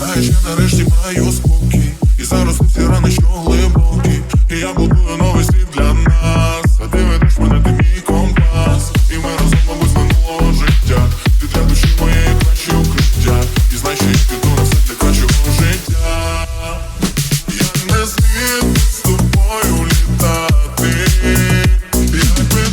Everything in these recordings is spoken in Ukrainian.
Знаєш, я нарешті маю спокій. І зараз ці рани, що глибокі. І я будую новий світ для нас. А ти ведеш мене, ти мій компас. І ми разом, мабуть, з минулого життя. Ти для душі моєї кращі укриття. І знай, що я піду на все для кращого життя. Я не зміг з тобою літати. Якби ти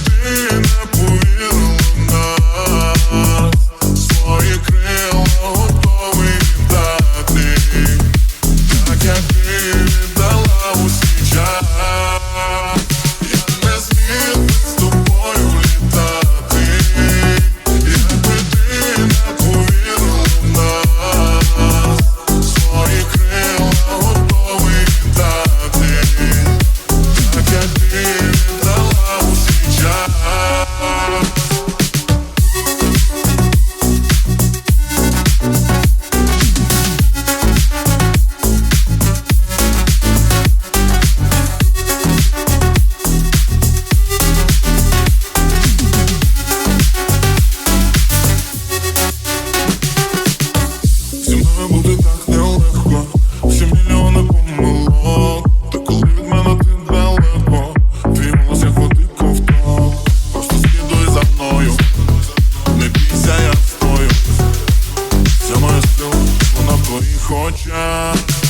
я